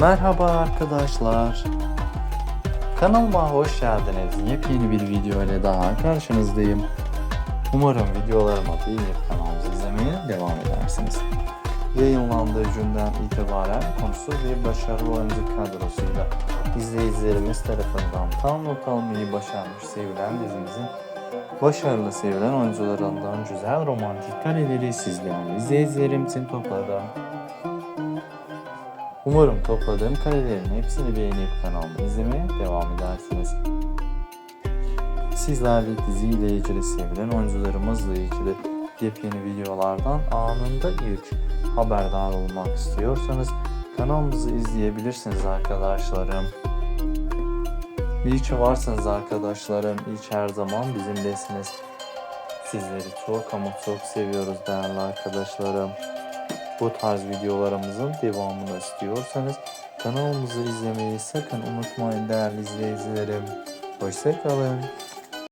Merhaba arkadaşlar. Kanalıma hoş geldiniz. Yepyeni bir video ile daha karşınızdayım. Umarım videolarıma beğenip kanalımızı izlemeye devam edersiniz. Yayınlandığı günden itibaren konusu ve başarılı oyuncu kadrosuyla izleyicilerimiz tarafından tam not almayı başarmış sevilen dizimizin başarılı sevilen oyuncularından güzel romantik kareleri sizlerle izleyicilerimizin topladım. Umarım topladığım karelerin hepsini beğenip kanalımı izlemeye devam edersiniz. Sizler de diziyle ilgili sevilen oyuncularımızla ilgili yepyeni videolardan anında ilk haberdar olmak istiyorsanız kanalımızı izleyebilirsiniz arkadaşlarım. İyi ki varsınız arkadaşlarım. İyi her zaman bizimlesiniz. Sizleri çok ama çok seviyoruz değerli arkadaşlarım. Bu tarz videolarımızın devamını istiyorsanız kanalımızı izlemeyi sakın unutmayın değerli izleyicilerim. Hoşçakalın.